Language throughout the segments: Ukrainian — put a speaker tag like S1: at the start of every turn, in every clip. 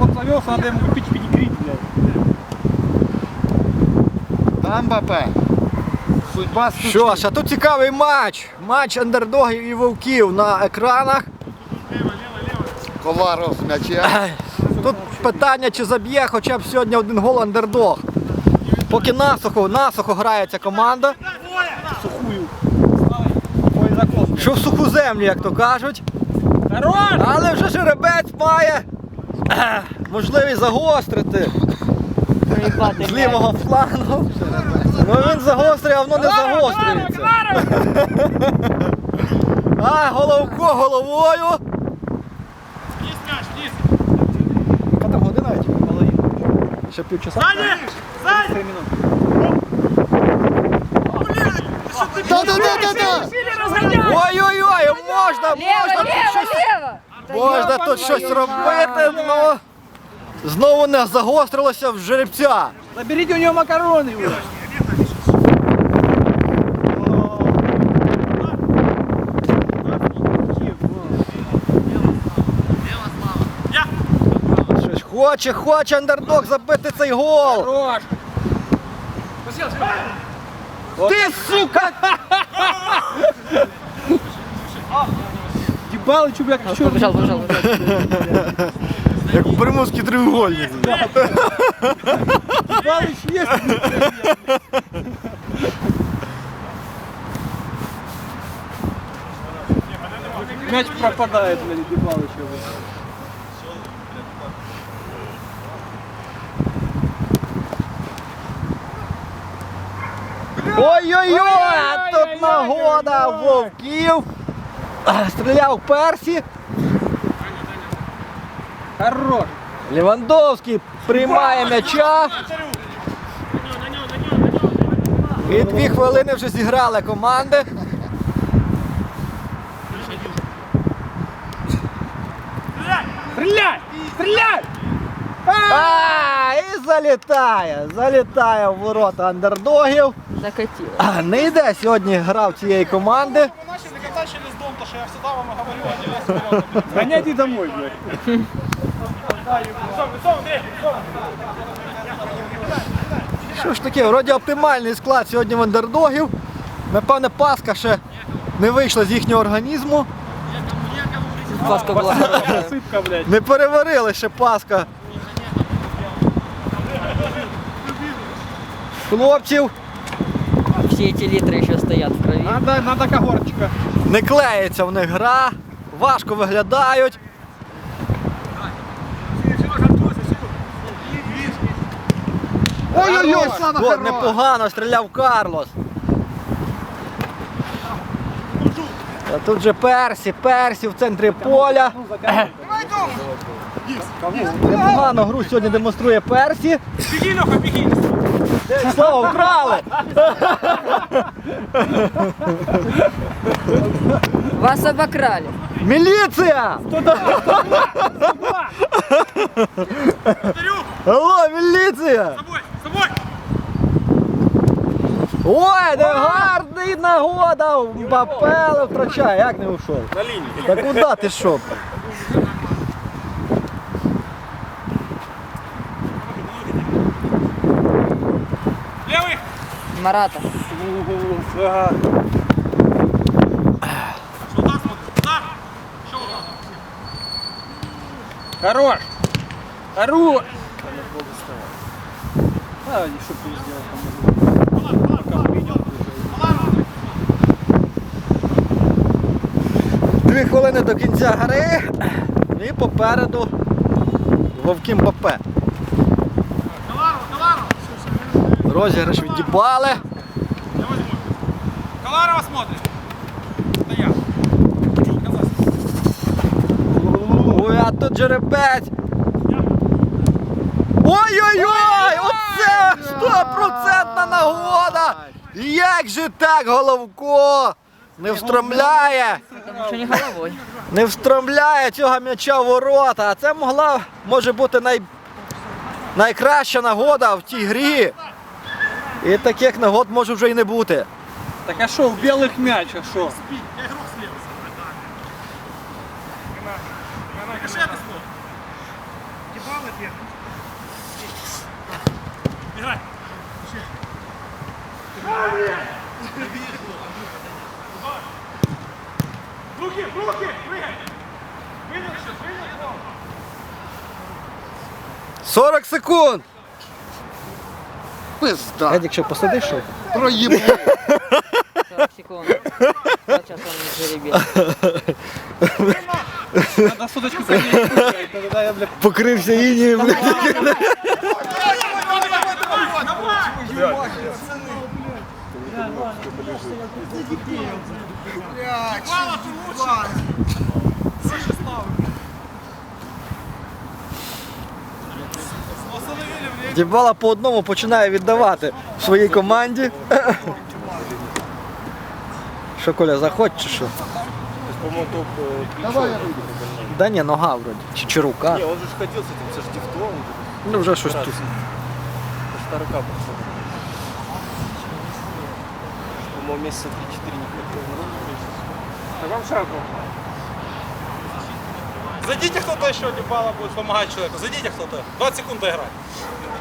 S1: он завелся, надо ему купить педикри, блядь.
S2: Там Мбаппе. Судьба
S3: Що ж, а тут цікавий матч. Матч андердогів і вовків на екранах.
S2: Коваров з м'яча.
S3: Тут питання, чи заб'є хоча б сьогодні один гол андердог. Поки насухо, насухо грає ця команда.
S1: Сухую.
S3: Що в суху землю, як то кажуть.
S1: Хорош!
S3: Але вже жеребець має можливість загострити з лівого флангу. Ну він загострює, а воно не загострюється. А, головко головою. Яка там година? Ще півчаса.
S1: Три минуты.
S2: Та-та-та-та-та!
S3: Ой-ой-ой, можна, можна
S4: Лево, лево, лево!
S3: Можна тут щось робити, але знову не загострилося в жеребця.
S1: Заберите у него макароны. вы.
S3: Щось хоче, хоче андердог забити цей гол.
S1: Хорош!
S3: Ти, сука!
S1: Ебалыч, бля, как черт.
S4: Побежал, побежал, побежал.
S3: Як у приморський треугольник.
S1: Ебалыч есть. Мяч пропадает, блядь, Ебалыча. блядь.
S3: Ой-ой-ой, а тут нагода вовків. Стріляв Персі.
S1: Хорош!
S3: Лівандовський приймає м'яча. І дві хвилини вже зіграли команди.
S1: Стреляй! Стреляй!
S3: А, і залітає. Залітає в ворота андердогів.
S4: Закатил.
S3: А, Не йде сьогодні гра в цієї команди.
S1: Гоняйте домой, блядь.
S3: Що ж таке, вроді оптимальний склад сьогодні в андердогів. Напевне, паска ще не вийшла з їхнього організму.
S4: Паска.
S1: Блядь.
S3: Не переварили ще паска. Хлопців
S4: Все эти литры еще стоят в крови.
S1: Надо, надо когорчика.
S3: не клеїться в них гра, важко виглядають.
S2: Ой-ой-ой, Слава хорош!
S3: непогано стріляв Карлос. А тут же Персі, Персі в центрі поля. Непогано гру сьогодні демонструє Персі.
S1: Беги, Леха, беги!
S3: Слава, вкрали!
S4: Вас обокрали.
S3: Міліція! Алло, міліція! Ой, не гарний нагода! Мбапе але втрачає, як не ушов?
S1: На линии.
S3: Та куди ти що?
S4: Марата.
S1: Ага. Хорош! Хорош! А, не что ты сделал?
S3: Дві хвилини до кінця гри і попереду Вовки Мбапе. Розіграш відібали.
S1: Каларова смотрит. Это я.
S3: Ой, а тут жеребець. Ой-ой-ой! Оце стопроцентна нагода! Як же так, Головко? Не встромляє!
S4: Не
S3: встромляє цього м'яча в ворота. А це могла може бути най... найкраща нагода в тій грі. І таких нагод може вже й не бути.
S1: Так а что, в белых мяч, а что?
S5: Руки, руки, прыгай! Вынул сейчас, вынул!
S3: 40 секунд!
S2: Пизда.
S3: Едік, що посадиш? що?
S2: Проїбу.
S4: 40 секунд. Вот сейчас он жеребец.
S1: Надо судочку поднять, тогда я, блядь,
S3: Покрився інієм. блядь. Дібала по одному починає віддавати своїй команді. Що, Коля, заходь чи що?
S2: Давай я вийду.
S3: Да ні, нога вроді. Чи, чи рука.
S1: он же ж ходил с этим, со штифтом.
S3: Ну вже щось тут.
S1: Старка пошел. По-моему, месяца 3-4 не ходил. А вам шагу.
S5: Зайдите кто-то еще, Дебала будет помогать человеку. Зайдите кто-то. 20 секунд доиграть.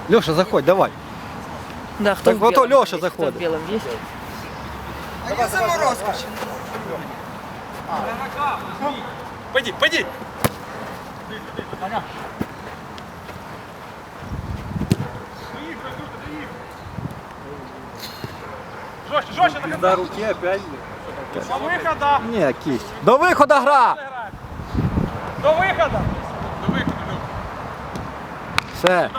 S3: Льоша, заходь, давай.
S4: Да, кто
S3: Так
S4: в
S3: вот то
S4: белом
S3: Лёша
S4: есть, кто
S3: заходит.
S4: в белом есть?
S5: Пойди, пойди. Жестче, жестче, на
S1: До руки опять.
S5: До выхода.
S3: Ні, кість. До виходу гра!
S5: До выхода. До выхода.
S3: Все.